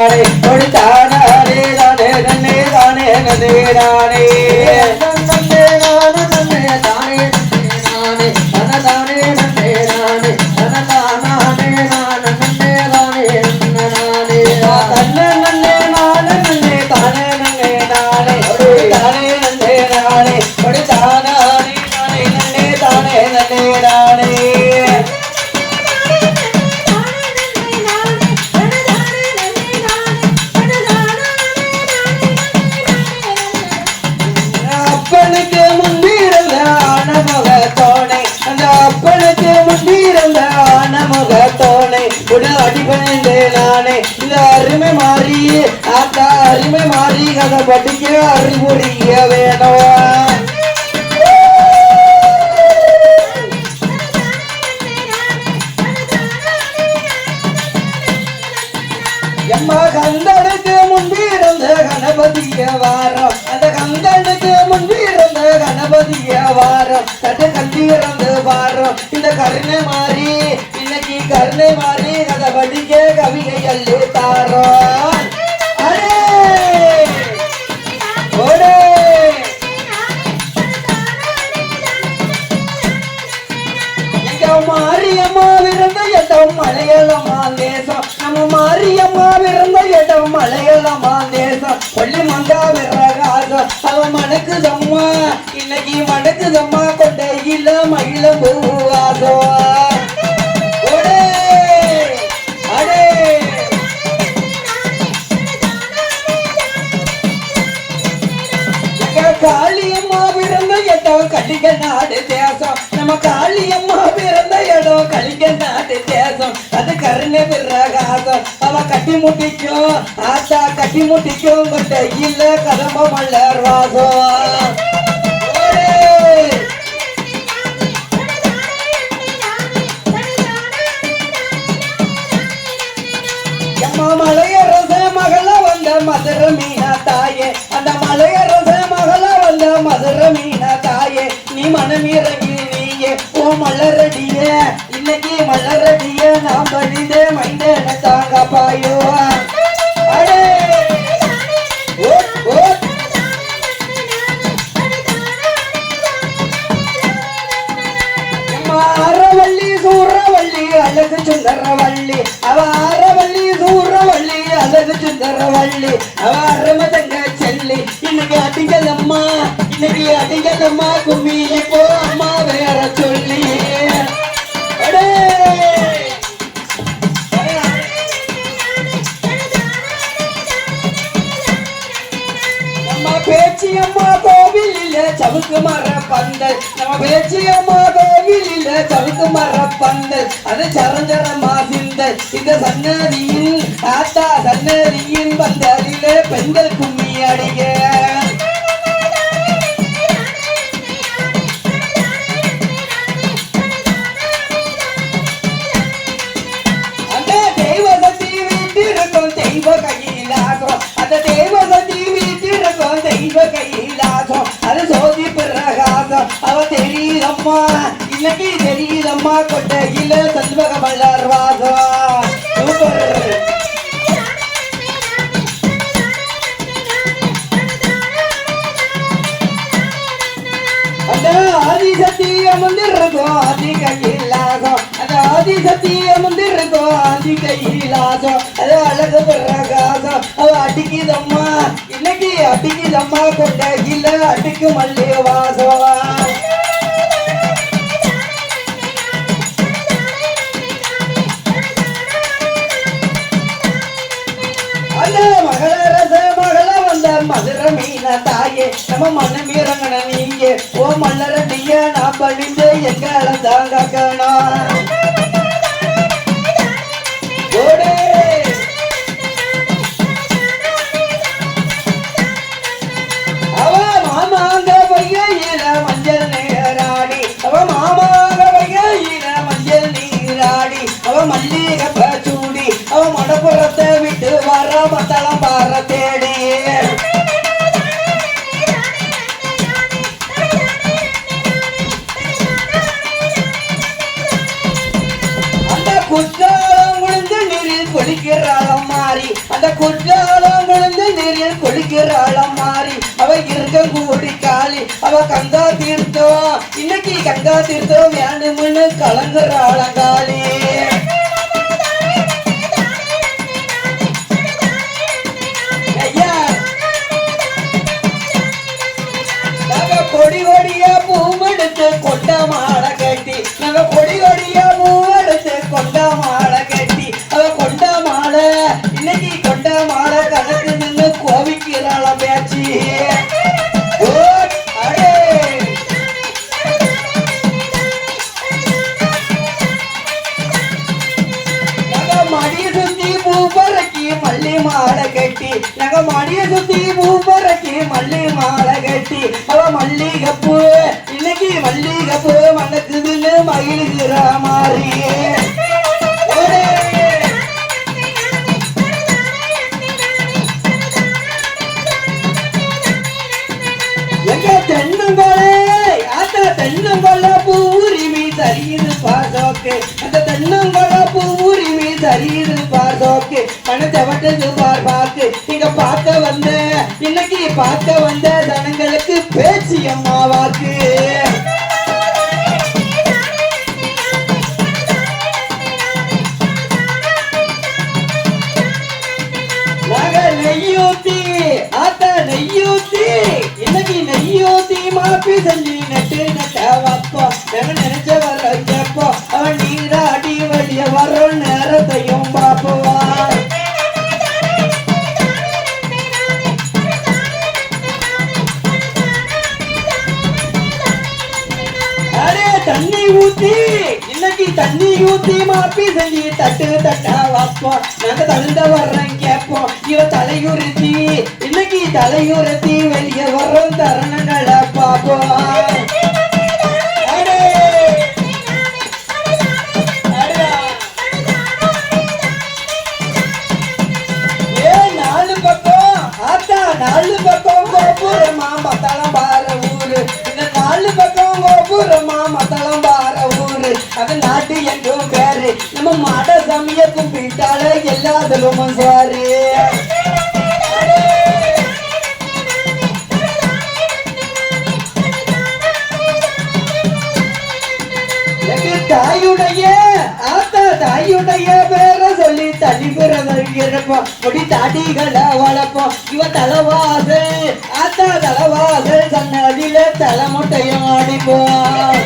Hey, it. கதை படிக்க அறிவுரிய வேணும் எம்மா கந்தனுக்கு முன்பிருந்த கணபதிய வாரம் அந்த கந்தனுக்கு முன்பிருந்த கணபதிய வாரம் தட்டு கண்டிருந்து வாரம் இந்த கருணை மாறி இன்னைக்கு கருணை மாறி கதை படிக்க கவிதை அள்ளி தாரோம் மணக்கு இன்னைக்கு மணக்கு தம்மா கொண்ட இல மயில பூவாசம் காளியம்மா பிறந்த இடம் கலிங்க நாடு தேசம். நம்ம காளியம்மா பிறந்த இடம் கலிங்க நாடு தேசம். அது கருணை பிரகாசம். அவ கட்டி முட்டிக்கும் ஆத்தா கட்டி முட்டிக்கும் கொண்ட இல்ல கதம்ப மல்லர் வாசம் அழகு சுந்தரவள்ளி அவ அரமதங்க செல்லி. இன்னைக்கு அடிக்கலம்மா இன்னைக்கு அடிக்கலம்மா கும்மி போ அம்மா வேற சொல்லி. பேச்சியம்மா கோவிலில் சவுக்கு மர பந்தல். நம்ம பேச்சியம்மா கோவிலில் சவுக்கு மர பந்தல். அது சரஞ்சரமா சிந்தல். இந்த சன்னதியில் ஆத்தா சன்னதியின் பந்தலிலே பெண்கள் கும்மி அடிக அந்த தெய்வசக்தி வீட்டிருக்கும் தெய்வ கையிலாசம் அந்த தெய்வ வீட்டிருக்கும் தெய்வ அது சோதி பிரகாசம் அவ தெரியுதம்மா இன்னைக்கு தெரியுதம்மா கொட்டையில செல்வக மலர் அமர்ந்திருக்கும் ஆதி கையிலாசம் அந்த ஆதிசக்தி அமர்ந்திருக்கும் ஆதி கையிலாசம் அது அழகு பிரகாசம் அவ அடிக்குதம்மா இன்னைக்கு அடிக்குதம்மா கொண்ட இல்ல அடிக்கு மல்லி வாசம் அந்த மீன தாயே நம்ம மண்ண மீறங்கன நீங்க ஓ மல்லர நீ நான் படிந்து எங்களை தாங்க கணும். ஓடே அவ மாமாங்க பையில மஞ்சள் நீராடி. அவ மாமாங்க பையில மஞ்சள் நீராடி. அவ மல்லிகை பச்சூடி அவ மடப்புறத்தை விட்டு வர மத்தள குற்றாலம் குழந்தை நீரில் மாறி அவ இருக்க கூடி காளி அவ கங்கா தீர்த்தம் இன்னைக்கு கங்கா தீர்த்தம் வேணும்னு கலங்குறாளாம் எங்க மடிய சுத்தி பூப்பறக்கி மல்லி மாலை கட்டி அவ மல்லிகைப்பூ இன்னைக்கு மல்லிகைப்பூ மணக்குதுன்னு மகிழ்கிற மாதிரி ஓடே. எங்க தென்னங்கொலை அந்த தென்னங்கொலை பூரிமி சரியுது பாசோக்கு அந்த தென்னங்கொலை பூரிமி சரியுது பாசோக்கு பணத்தை வட்டது பார் பாக்கு. இங்க பார்க்க வந்த இன்னைக்கு பார்க்க வந்த ஜனங்களுக்கு பேச்சு அம்மா வாக்கு ஊத்தி இன்னைக்கு தண்ணி ஊத்தி மாப்பி செஞ்சு தட்டு தட்டா வாப்போம். நாங்க தகுந்த வர்றோம் கேட்போம் இவ தலையுறுத்தி இன்னைக்கு தலையுறுத்தி வெளிய வர்றோம் தருணங்களை பார்ப்போம். அது நாட்டு என்றும் பேரு நம்ம மாட சமய கும்பிட்டால செல்வமும் சாரு. தாயுடைய ஆத்தா தாயுடைய பேர சொல்லி தனி பிறந்தல் இருப்போம் முடி தாடிகளை வளர்ப்போம் இவ தலைவாசல் ஆத்தா தலைவாசல் சன்னதியில தலைமுட்டையும் அடிப்போம்